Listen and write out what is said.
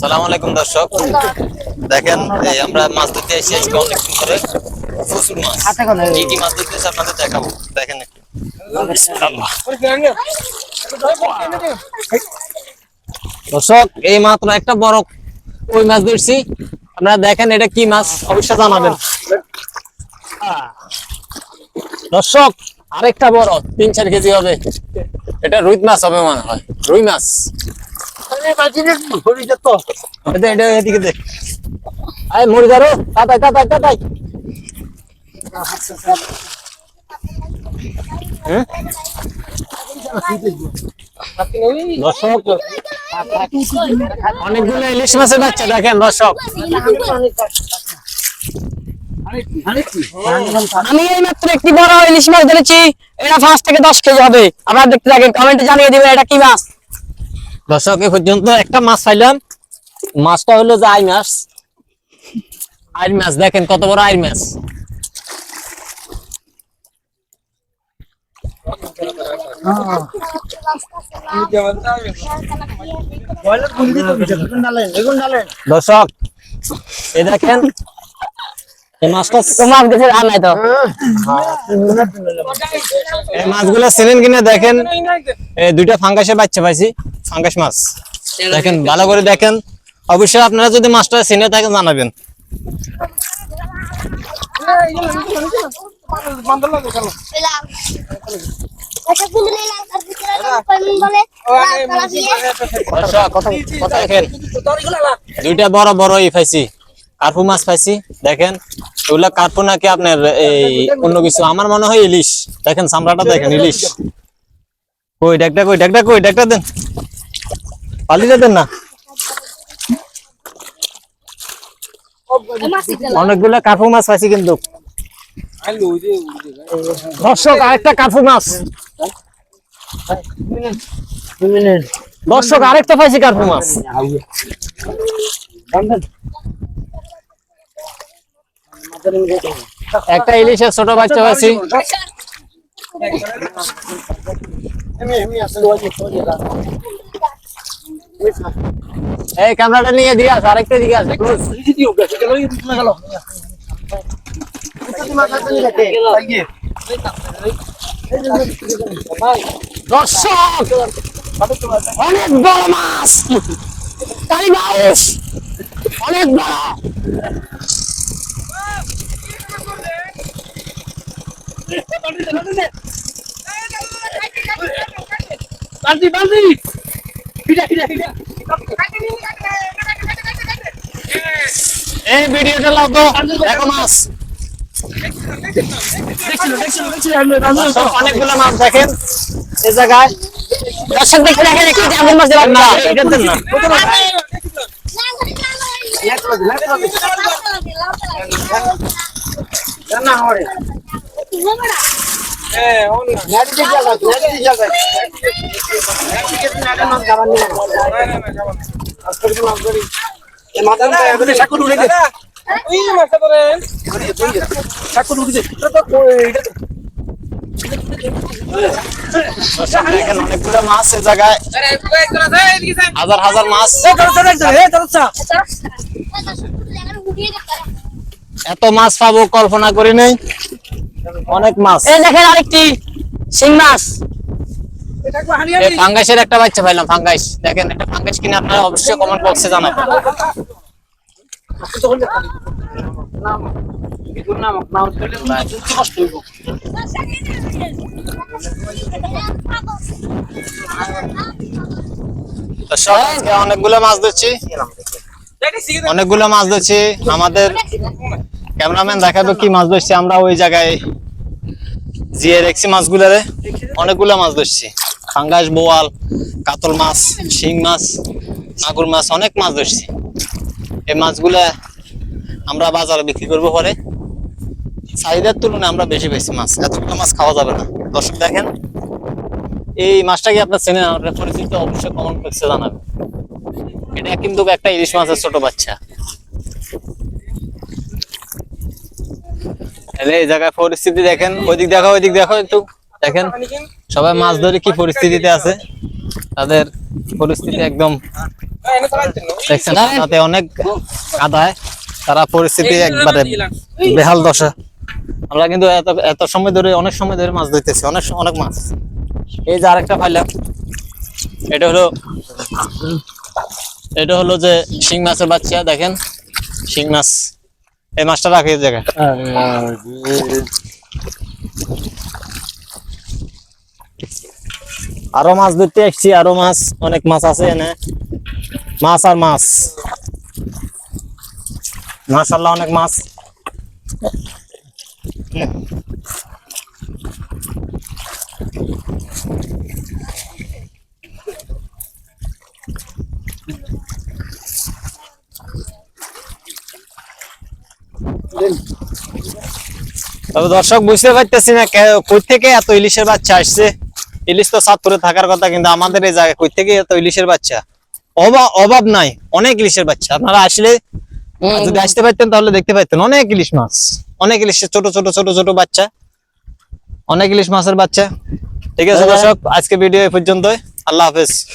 সালাম আলাইকুম দর্শক। দেখেন এই আমরা মাছ ধরতে আজকে ধরে। প্রচুর মাছ। কি কি মাছ ধরতে এসে আপনাদের দেখাবো। দেখেন একটু। দর্শক এই মাত্র একটা বড় ওই মাছ ধরছি। আপনারা দেখেন এটা কি মাছ অবশ্যই জানাবেন। দর্শক আরেকটা বড় তিন চার কেজি হবে। এটা রুই মাছ হবে মনে হয়। রুই মাছ। অনেকগুলো ইলিশ মাছের বাচ্চা দেখেন দর্শক আমি এই মাত্র একটি বড় ইলিশ মাছ ধরেছি। এটা পাঁচ থেকে দশ কেজি হবে। আপনারা দেখতে থাকেন কমেন্টে জানিয়ে দিবেন এটা কি মাছ। দর্শক, এ পর্যন্ত একটা মাছ পাইলাম। মাছটা হলো যে আই মাছ। আইর মাছ, দেখেন কত বড় আইর মাছ। দুইটা ফাঙ্গাসের বাচ্চা পাইছি। ফাঙ্গাস মাছ। দেখেন ভালো করে দেখেন। অবশ্যই আপনারা যদি মাছটা চিনে থাকেন জানাবেন। দুইটা বড় বড় ই পাইছি। কার্পু মাছ পাইছি। দেখেন এগুলা কার্পু নাকি আপনার এই অন্য কিছু। আমার মনে হয় ইলিশ। দেখেন চামড়াটা দেখেন ইলিশ। কই ডাকটা কই ডাকটা কই ডাকটা দেন পালিয়ে দেন না? অনেকগুলা কার্পু মাছ পাইছি কিন্তু। দর্শক, আরেকটা কার্পু মাছ। দর্শক, আরেকটা পাইছি কার্পু মাছ। একটা ইলিশের ছোট বাচ্চা পাইছি। এই ক্যামেরাটা নিয়ে দিয়ে আস আরেকটা দিকে আছে দর্শক অনেক বড় মাছ। অনেক বড়। এই ভিডিওটা লাও তো দেখো মাছ অনেকগুলো মাছ দেখেন এই জায়গায় দর্শক দেখতে দেখেন একটি জামুন মাছ দেওয়ার না না এটা দেন না দেখেন অনেকগুলো মাছ জায়গায় হাজার হাজার মাছ এত মাছ পাবো কল্পনা করি নাই। অনেক মাছ। এই দেখেন আরেকটি শিং মাছ। এই ফাঙ্গাসের একটা বাচ্চা পাইলাম ফাঙ্গাস দেখেন একটা ফাঙ্গাস কিনে আপনারা অবশ্যই কমেন্ট বক্সে জানাবেন। অনেকগুলো মাছ ধরছি। অনেকগুলো মাছ ধরছি। আমাদের ক্যামেরাম্যান দেখাবে কি মাছ ধরছি। আমরা ওই জায়গায় জিয়ে রেখছি মাছগুলারে। অনেকগুলা মাছ ধরছি। ফাঙ্গাস বোয়াল কাতল মাছ শিং মাছ মাগুর মাছ অনেক মাছ ধরছি। এই মাছগুলা আমরা বাজারে বিক্রি করব পরে। চাহিদার তুলনায় আমরা বেশি পেয়েছি মাছ। এতগুলো মাছ খাওয়া যাবে না। দর্শক দেখেন এই মাছটা কি আপনার চেনেন? আমার পরিচিত অবশ্যই কমেন্ট বক্সে জানাবেন। এটা কিন্তু একটা ইলিশ মাছের ছোট বাচ্চা। তাহলে এই জায়গায় পরিস্থিতি দেখেন, ওইদিক দেখো ওইদিক দেখো একটু দেখেন। সবাই মাছ ধরে কি পরিস্থিতিতে আছে? তাদের পরিস্থিতি একদম দেখছেন, তাতে অনেক কাদায় তারা পরিস্থিতি একবারে বেহাল দশা। আমরা কিন্তু এত এত সময় ধরে, অনেক সময় ধরে মাছ ধরতেছি, অনেক অনেক মাছ। এই যে আরেকটা পাইলাম, এটা হলো এটা হলো যে শিং মাছের বাচ্চা, দেখেন, শিং মাছ। এই মাছটা রাখে এই জায়গায়। আরও মাছ ধরতে এসছি আরও মাছ, অনেক মাছ আছে এনে। মাছ আর মাছ। মাশাল্লাহ অনেক মাছ। তবে দর্শক বুঝতে পারতেছি না কই থেকে এত ইলিশের বাচ্চা আসছে? ইলিশ তো সাতপুরে থাকার কথা কিন্তু আমাদের এই জায়গায় কই থেকে এত ইলিশের বাচ্চা? অভাব অভাব নাই অনেক ইলিশের বাচ্চা। আপনারা আসলে যদি আসতে পারতেন তাহলে দেখতে পাইতেন অনেক ইলিশ মাছ অনেক ইলিশের ছোট ছোট ছোট ছোট বাচ্চা। অনেক ইলিশ মাছের বাচ্চা। ঠিক আছে দর্শক আজকে ভিডিও এই পর্যন্তই। আল্লাহ হাফেজ।